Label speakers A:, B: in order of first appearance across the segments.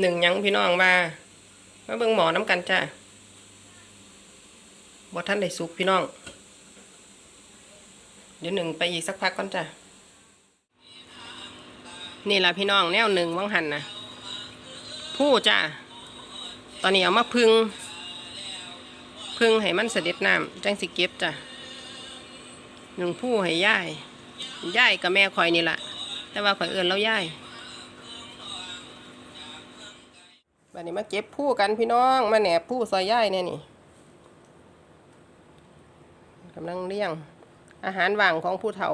A: หนึ่งยังพี่น้องมามาเบิ่งหมอน้ำกันจ้าบ่ท่านได้สุกพี่น้อง เดี๋ยวหนึ่งไปอีกสักพักก่อนจ้ะนี่ละพี่น้องแนวหนึ่งวังหันนะผู้จ้าตอนนี้เอามาพึ่งพึ่งให้มันเสด็จน้ำจังสิเก็บจ้ะหนึ่งผู้ให้ย่ายย่ายกับแม่คอยนี่แหละแต่ว่าข่อยเอินแล้วย่าย บัดนี้มาเก็บผู้กันพี่น้อง มาแหนบผู้ซอยย่ายเนี่ยนี่กำลังเลี้ยง อาหารว่างของผู้เฒ่า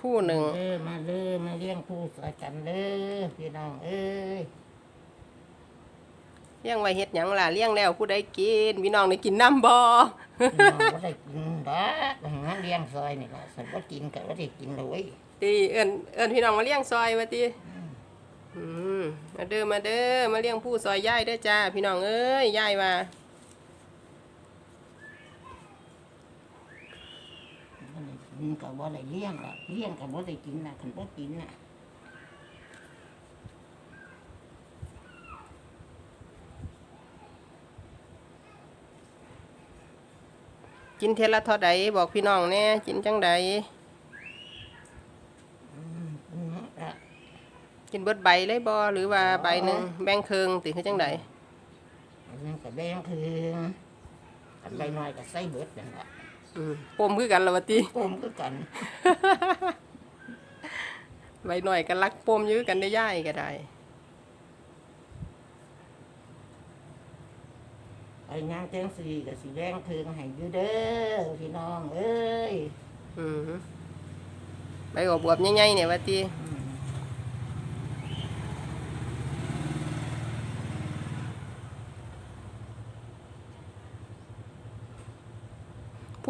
A: ผู้หนึ่ง
B: เออมาเลยมาเลี้ยงผู้สวยกันเลยพี่น้องเอ้ย
A: เลี้ยงไว้เฮ็ดหยังล่ะเลี้ยงแล้วผู้ใดกินพี่น้องได้กินน้ำบ่
B: พี่น้องก็ได้กินดอกหาเลี้ยงซอยนี่ล่ะสันว่ากินก็ว่าได้กินเลย
A: ตีเอิ้นเอิ้นพี่น้องมาเลี้ยงซอยมาตีอื มมาเด้อมาเด้อมาเลี้ยงผู้ซอยย่ายเด้อจ้า พี่น้องเอ้ยย่ายว่า
B: กินก็ว่าได้เลี้ยงล่ะเลี้ยงก็ว่าได้กินน่ะคันบ่กินน่ะ
A: กินเทอละเท่าใดบอกพี่น้องแน่กินจังใด
B: อืมกินหมดละ
A: กินเบิดใบเลยบ่หรือว่าใบหนึ่งแบ่งครึ่งติคือจังใด
B: อันนั้นก็แบ่งคืออันใบน้อยก็ใส่เบิดนั่นล่ะ
A: อืมปมคือกันละวะติ
B: ปมคือกัน
A: ใบหน่อยก็รักปมอยื้อกันได้ย่ายก็ได้
B: ไอ้ย่างเจ้งสีก็สิแบ่งคือให้อยู่เด้อพี่น้องเอ้ย
A: อืมใบอวบๆใหญ่ๆเนี่ยวะติ
B: อืม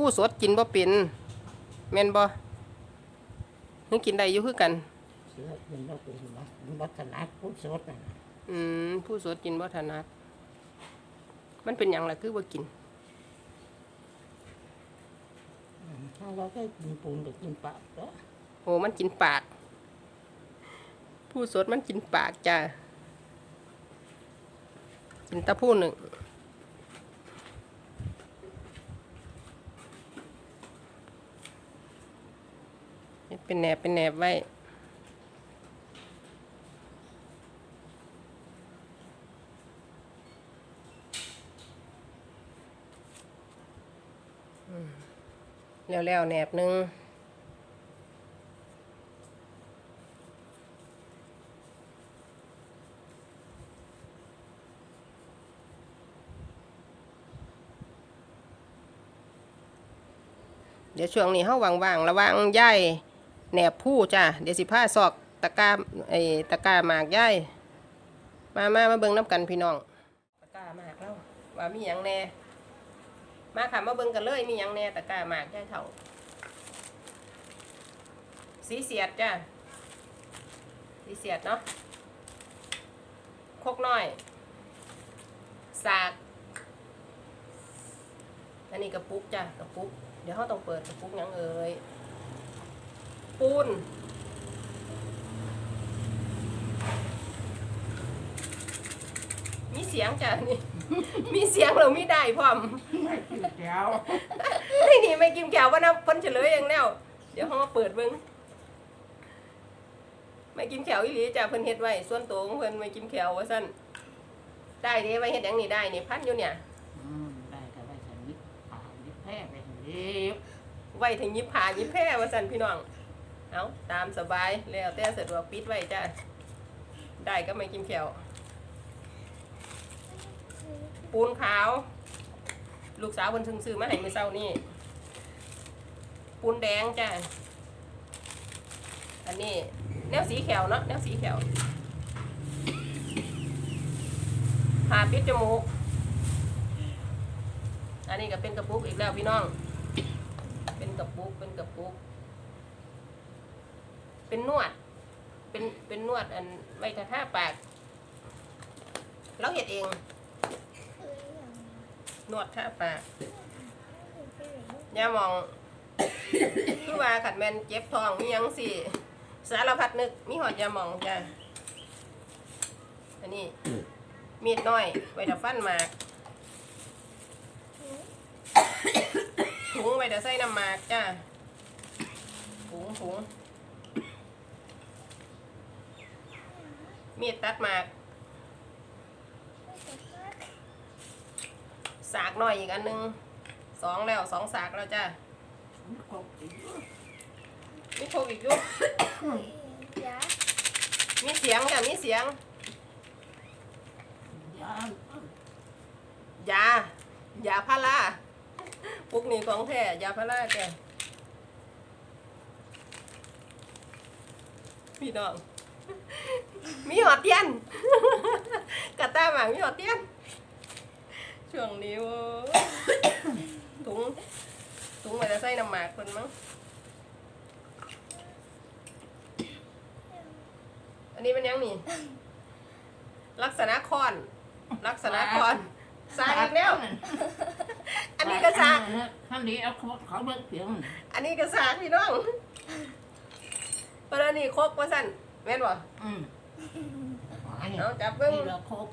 A: ผู้สดกินบ่เป็นแม่นบ่นึกกินได้อยู่คือกัน
B: เสือเป็นบ่เป็นบ่บ่ถนัดพูดสดน่ะ
A: อืมผู้สดกินบ่ถนัดมันเป็นหยังล่ะคือบ่กิน
B: ถ้าเราแค่กินปูนก็กินปลาก็
A: โอ้มันกินปาก ผู้สดมันกินปากจ้ากินแตะผู้หนึ่ง เป็นแหนบเป็นแหนบไว้แล้วๆแหนบหนึ่งเดี๋ยวช่วงนี้เฮาว่างๆระวังย่าย แหนบผู้จ้ะเดี๋ยวสิพาซอกตะกร้าไอ้ตะกร้าหมากย่ายมามามาเบิ่งน้ำกันพี่น้องตะกร้าหมากแล้วว่ามีหยังแหน่มาค่ะมาเบิ่งกันเลยมีหยังแหน่ตะกร้าหมากย่ายเฒ่าสีเสียดจ้ะสีเสียดเนาะโคกน้อย สาก อันนี้กระปุกจ้ะกระปุก เดี๋ยวเขาต้องเปิดกระปุกหยังเอ่ย ปูน มีเสียงจ้ะนี่ มีเสียงเรามีได้พร้อม
B: ไม่กินแก้ว
A: นี่นี่ไม่กินแก้วว่านะเพ้นเฉลยเองแล้วเดี๋ยวเขามาเปิดเบิ้งไม่กินแขวอีหลีจ้ะเพิ่นเฮ็ดไว้ส่วนตัวของเพิ่นไม่กินแขวว่าซั่นได้เด้ไว้เฮ็ดหยังนี่ได้นี่พันอยู่เนี่ย
B: อืมได้ก็ได้ฉันนิดผ่านิดแพ้ไปเรียบ
A: ไว้ถึงยิบผ่ายิบแพร่ว่าซั่นพี่น้อง เอาตามสบายแล้วแต่สะดวกปิดไว้จ้ะได้ก็ไม่กินแขวปูนขาว ลูกสาวเพิ่นเพิ่งซื้อมาให้มือเช้านี่ปูนแดงจ้ะอันนี้แนวสีแขวเนาะแนวสีแขวผ่าปิดจมูก อันนี้ก็เป็นกระปุกอีกแล้วพี่น้อง เป็นกระปุกเป็นกระปุก เป็นนวด เป็นเป็นนวดอันไว้ทาท่าปากเราเห็ดเอง นวดท่าปากอย่ามอง คือว่าขัดแมนเจ็บท้องมียังสิสารพัดนึกมีหอดยาหมองจ้ะอันนี้ มีดน้อย ไว้เดี๋ยวฟันหมากถุงไว้เดี๋ยวใส่น้ำหมากจ้าถุงถุง มีดตัดหมาก สากหน่อยอีกอันหนึงสองแล้วสองสากแล้วจ้า
B: ครบอีก
A: มีโควิดอยู่
C: ยา
A: มีเสียงจ้ะมีเสียง
B: ยายา
A: ยาพาราปุกนี่ของแท้ยาพาราแกพี่น้อง มีหอดเทียนกระต้าหมางมีหอดเทียนช่วงนี้เว้ยถุงถุงไว้จะใส่น้ำหมากคนมั้งอันนี้เป็นยังนี่ลักษณะคอน ลักษณะคอนสากอีกแล้ว อันนี้ก็สาก
B: ท่านนี้เอาเขาเขาเบิกเพียง
A: อันนี้ก็สากพี่น้องปรณีโคกว่าสั่น แม่นบ่
B: อืมอันนี้
A: เอาจับเบิ้ง
B: นี่เราโคก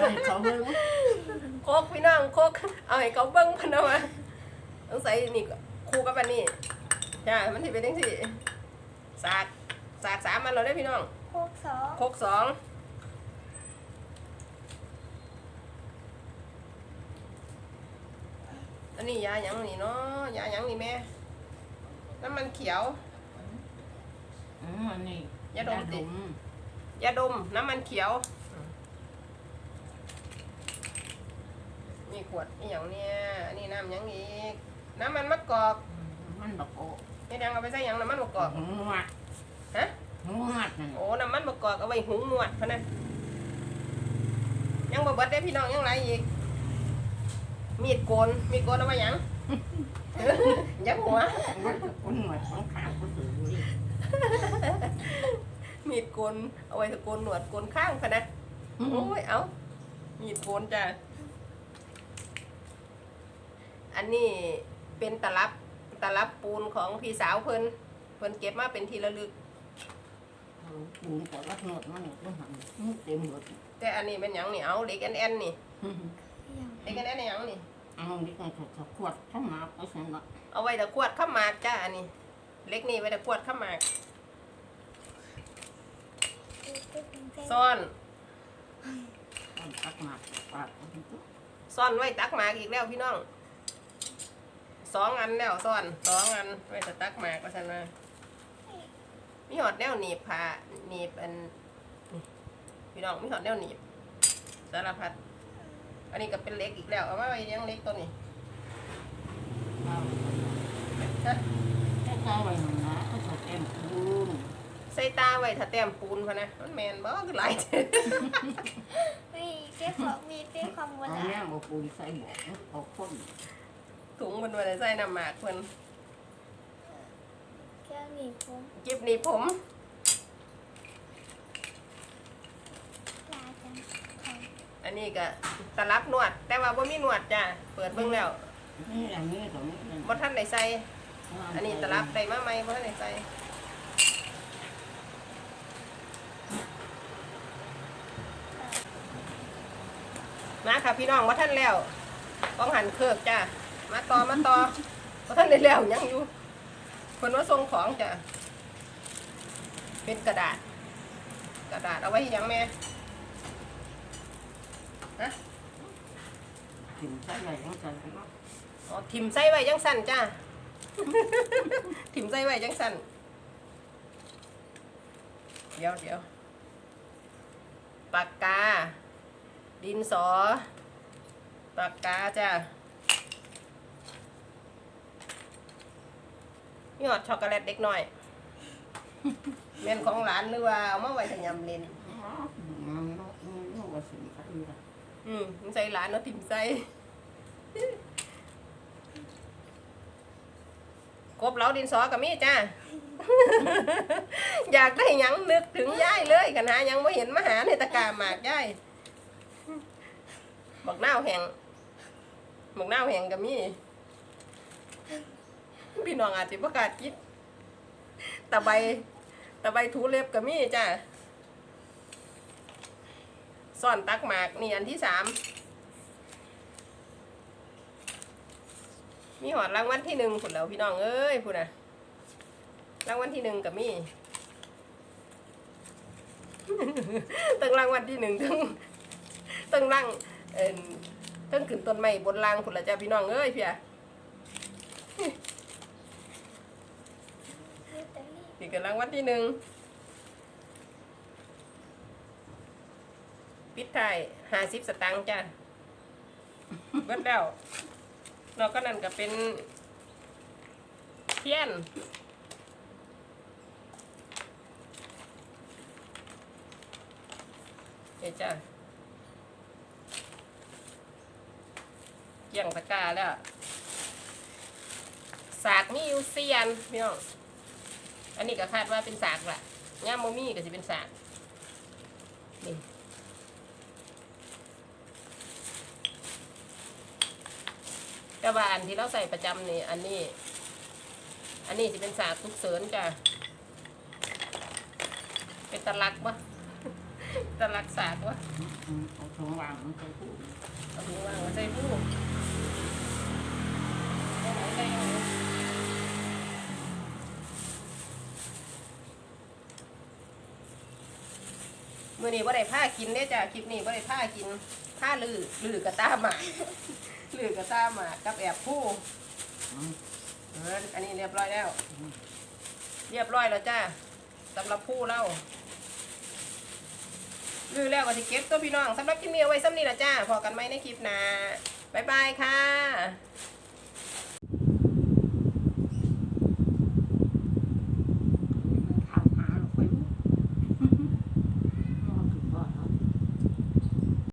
B: ให้เขาเบิก
A: โคกพี่น้องโคกเอาให้เขาเบิ้งพันเอามาต้องใส่นี่ก็คู่กับอันนี้จ้ามันสิเป็นจังซี่สากสากสามอันเราได้อพี่น้อง
C: โคกสอง
A: โคกสองอันนี้ยาหยังนี่เนาะยาหยังนี่แม่น้ำมันเขียว
B: อืมอันนี้
A: ยาดมสิ
B: ยา
A: ยาดมน้ำมันเขียว มีขวดนี่อย่างเนี้ยอันนี้น้ำหยังอีก น้ำมันมะกอก
B: มันบอกโอ้
A: นี่ดังเอาไปใส่หยังน้ำมันมะกอก
B: หูหมัด
A: ฮะ
B: หูหมัดนั่น
A: โอ้น้ำมันมะกอกเอาไว้หุงหนวดพะนะยังบ่เบิดได้อพี่น้องยังไรอีก มีดโกนมีดโกนเอาไว้หยังอยักหัว
B: มันจะคนหมัดของขาวก็ถือดิ
A: มีดโกนเอาไว้ตะโกนหนวดโกนข้างพะนะโอ้ยเอามีดโกนจ้ะอันนี้เป็นตลับตลับปูนของพี่สาวเพิ่นเพิ่นเก็บมาเป็นที่ระลึก
B: ปูนแต่ละหนวดมันก็หันเต็มหมด
A: แต่อันนี้เป็นหยังนี่เอาเหล็กแอนแอนนี่เหล็กแอนแอนนี่หยังนี่
B: เอานี่ก็จะขวดเข้ามาไปสนะ
A: เอาไว้ตะกวดข้าวหมากจ้าอันนี้เล็กนี่ไว้ตะกวดข้าวหมาก ซ่อน
B: ต้องตักมาปาด
A: ซ่อนไว้ตักหมากอีกแล้วพี่น้องสองอันแล้วซ่อนสองอันไว้จะตักหมากก็ฉันมามีหอดแนวหนีบผ้าหนีบอันนี่พี่น้องมีหอดแนวหนีบสารพัดอันนี้ก็เป็นเล็กอีกแล้ว เอามาไว้ยังเล็กตัวนี้
B: เอา
A: ฮะ
B: แค่ใจไว้หนึ่งนะก็จะเต็มปูน
A: ใส่ตาไว้ถ้าแต้มปูนพะนะมันแมนบ่คือหลาย
C: มีเจ๊ของมีเจ๊ของโบ
B: เอา
C: รา
B: แง่
C: ณ
B: มาปูนใส่หมวกเอาคน
A: ถุงมันไว้ใส่น้ำหมากเพิ่น
C: แก้วหนีบผม
A: เก็บหนีบผม
C: ลาจังของ
A: อันนี้ก็ตลับนวด แต่ว่าบ่มีนวดจ้ะเปิดเบิ่งแล้ว
B: นี่อย่างนี้ตรงนี้
A: บ่ทันได้ใส่อันนี้ตลับได้มาใหม่บ่ทันได้ใส่ มาค่ะพี่น้องบ่ทันแล้วต้องหันเคิกจ้ะมาต่อมาต่อบ่ทันได้แล้วยังอยู่เพิ่นว่าส่งของจ้ะเป็นกระดาษ กระดาษเอาไว้ให้หยังแม่ฮะ
B: ถึงใส่อะไรต้องใส่ก็
A: อ๋อถิ่มไส้ไว้จังสั่นจ้าถิ่มไส้ไว้จังสั่นเดี๋ยวเดี๋ยวปา กกา ดินสอ ปากกาจ้ามีหอดช็อกโกแลตเด็กหน่อยเมนของหลานหรือว่าเอามาไว้ทำยำเล่น
B: มันก็มันก็สิ่งใส่ละ
A: อืมมันใส่หลานเนาะถิ่มใส่ ก บเหลาดินสอกับมีจ้า อยากได้หยังนึกถึงยายเลยกันหาหยังไม่เห็นมาหาในตะกร้าหมากยายบอกน้าวแหงบอกน้าวแหงกับมีพี่น้องอาจจะประกล้าศคิดตะใบตะใบถูเล็บกับมีจ้าซ่อนตักหมากนี่อันที่สาม มีหอดรางวัลที่หนึ่งผุดแล้วพี่น้องเอ้ยผุดนะรางวัลที่หนึ่งกับมีตั้งรางวัลที่หนึ่งตั้งตั้งรางเอ็นตั้งขึ้นต้นไม้บนรางผุดละจ้าพี่น้องเอ้ยเพีย
C: ลอตเตอรี่
A: นี่ก็รางวัลที่หนึ่งปิดท้ายห้าสิบสตางค์จ้ะเบิดแล้ว เราก็นั่นก็เป็นเทียนเดี๋ยวจ้ะเกี่ยงตะกร้าแล้ว สากมีอยู่เซียนพี่น้อง อันนี้ก็คาดว่าเป็นสากละย่ามโมมี่ก็จะเป็นสากนี่ กระบาอันที่เราใส่ประจำนี่ อันนี้ อันนี้จะเป็นสากทุกเสริญจ้ะ เป็นตะลักวะตะลักสากวะ
B: อืมเอาถุงวางมันจะพูด
A: เอาถุงวางไว้ใส่ผู้เอาไว้ได้ยังไงมื่อนี้บ่ได้ผ้ากินเด้จ้ะคลิปนี้บ่ได้ผ้ากินผ้าลือลือกระตาหมา กลือกระตาหมากกับแอบผู้
B: อืม
A: เอออันนี้เรียบร้อยแล้ว เรียบร้อยแล้วจ้าสำหรับผู้เล่าลือแล้วก็สิเก็บตัวพี่น้องสำหรับคลิปนี้เอาไว้ซ้ำนี้ละจ้าพอกันไหมในคลิปหน้าบ๊ายบายค่ะ